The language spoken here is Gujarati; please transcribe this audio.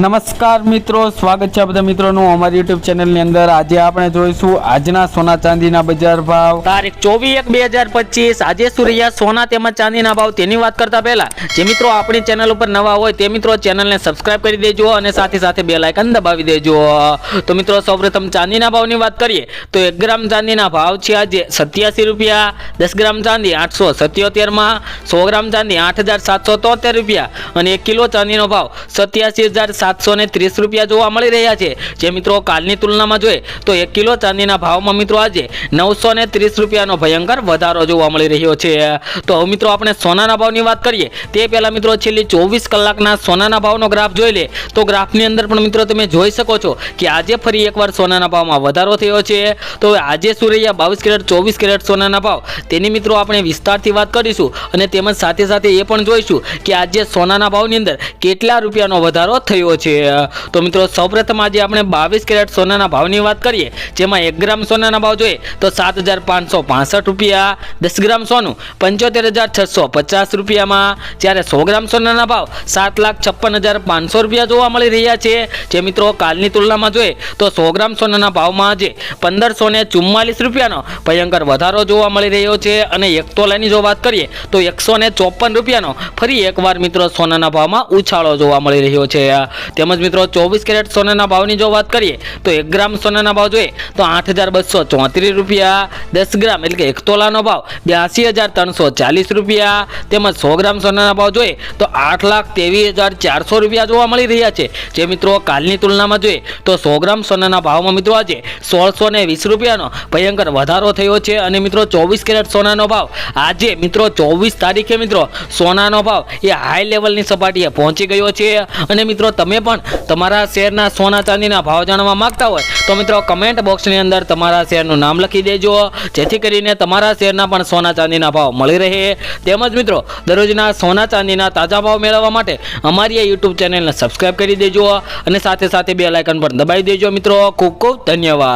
નમસ્કાર મિત્રો, સ્વાગત છે બધા મિત્રોનું અમારી યુટ્યુબ ચેનલની અંદર. આજે આપણે જોઈશું આજના સોના ચાંદીના બજાર ભાવ. તારીખ ચોવીસ એક બે હજાર પચીસ. આજે સૂર્યા સોના તેમજ ચાંદીના ભાવ. તેની વાત કરતા પહેલા, જે મિત્રો આપણી ચેનલ ઉપર નવા હોય તે મિત્રો ચેનલને સબસ્ક્રાઇબ કરી દેજો અને સાથે સાથે બે લાઇકન દબાવી દેજો. તો મિત્રો, સૌપ્રથમ ચાંદીના ભાવની વાત કરીએ, તો એક ગ્રામ ચાંદીના ભાવ છે આજે સત્યાસી રૂપિયા, દસ ગ્રામ ચાંદી આઠસો સત્યોતેરમાં સો ગ્રામ ચાંદી આઠ હજાર સાતસો તોતેર રૂપિયા અને એક કિલો ચાંદીનો ભાવ સત્યાસી હજાર સાતસો ને ત્રીસ રૂપિયા જોવા મળી રહ્યા છે. જે મિત્રો કાલની તુલનામાં જોઈએ તો એક કિલો ચાંદીના ભાવમાં મિત્રો આજે નવસો ને ત્રીસ રૂપિયાનો ભયંકર વધારો જોવા મળી રહ્યો છે. તો હવે મિત્રો આપણે સોનાના ભાવની વાત કરીએ, તે પહેલાં મિત્રો છેલ્લી ચોવીસ કલાકના સોનાના ભાવનો ગ્રાફ જોઈ લે. તો ગ્રાફની અંદર પણ મિત્રો તમે જોઈ શકો છો કે આજે ફરી એકવાર સોનાના ભાવમાં વધારો થયો છે. તો આજે શું રહ્યા બાવીસ કેરેટ, ચોવીસ કેરેટ સોનાના ભાવ. તેની મિત્રો આપણે વિસ્તારથી વાત કરીશું અને તેમજ સાથે સાથે એ પણ જોઈશું કે આજે સોનાના ભાવની અંદર કેટલા રૂપિયાનો વધારો થયો છે. તો મિત્રો સૌપ્રથમ આજે આપણે બાવીસ કેરેટ સોનાના ભાવની વાત કરીએ, જેમાં એક ગ્રામ સોનાના ભાવ જોઈએ તો સાત હજાર પાંચસો પાસઠ રૂપિયા, દસ ગ્રામ સોનું પંચોતેર હજાર છસો પચાસ રૂપિયામાં, જ્યારે સો ગ્રામ સોનાના ભાવ સાત લાખ છપ્પન હજાર પાંચસો રૂપિયા જોવા મળી રહ્યા છે. જે મિત્રો કાલની તુલનામાં જોઈએ તો સો ગ્રામ સોનાના ભાવમાં આજે પંદરસો ને ચુમ્માલીસ રૂપિયાનો ભયંકર વધારો જોવા મળી રહ્યો છે. અને એક તોલાની જો વાત કરીએ તો એકસો ને ચોપન રૂપિયાનો ફરી એકવાર મિત્રો સોનાના ભાવમાં ઉછાળો જોવા મળી રહ્યો છે. તેમજ મિત્રો ચોવીસ કેરેટ સોનાના ભાવની જો વાત કરીએ, તો એક ગ્રામ સોનાના ભાવ જોઈએ, તો આઠ હજાર બસો ચોત્રીસ રૂપિયા, દસ ગ્રામ એટલે કે એક તોલાનો ભાવ બ્યાસી હજાર ત્રણસો ચાલીસ રૂપિયા, તેમજ સો ગ્રામ સોનાના ભાવ જોઈએ, તો આઠ લાખ ત્રેવીસ હજાર ચારસો રૂપિયા જોવા મળી રહ્યા છે. જે મિત્રો કાલની તુલનામાં જોઈએ, તો સો ગ્રામ સોનાના ભાવમાં મિત્રો આજે સોળસો ને વીસ રૂપિયાનો ભયંકર વધારો થયો છે. અને મિત્રો ચોવીસ કેરેટ સોનાનો ભાવ, આજે મિત્રો ચોવીસ તારીખે મિત્રો સોનાનો ભાવ એ હાઈ લેવલની સપાટીએ પહોંચી ગયો છે. અને મિત્રો તમે પણ તમારા શેરના સોના ચાંદીના ભાવ જાણવા માંગતા હોય તો મિત્રો કમેન્ટ બોક્સની અંદર તમારા શેરનું નામ લખી દેજો. જેથી કરીને તમારા શેરના પણ સોના ચાંદીના ભાવ મળી રહે. તેમજ મિત્રો, દરરોજના સોના ચાંદીના તાજા ભાવ મેળવવા માટે અમારી આ યુટ્યુબ ચેનલને સબસ્ક્રાઈબ કરી દેજો અને સાથે સાથે બે લાઇકન પણ દબાવી દેજો મિત્રો. ખૂબ ખૂબ ધન્યવાદ.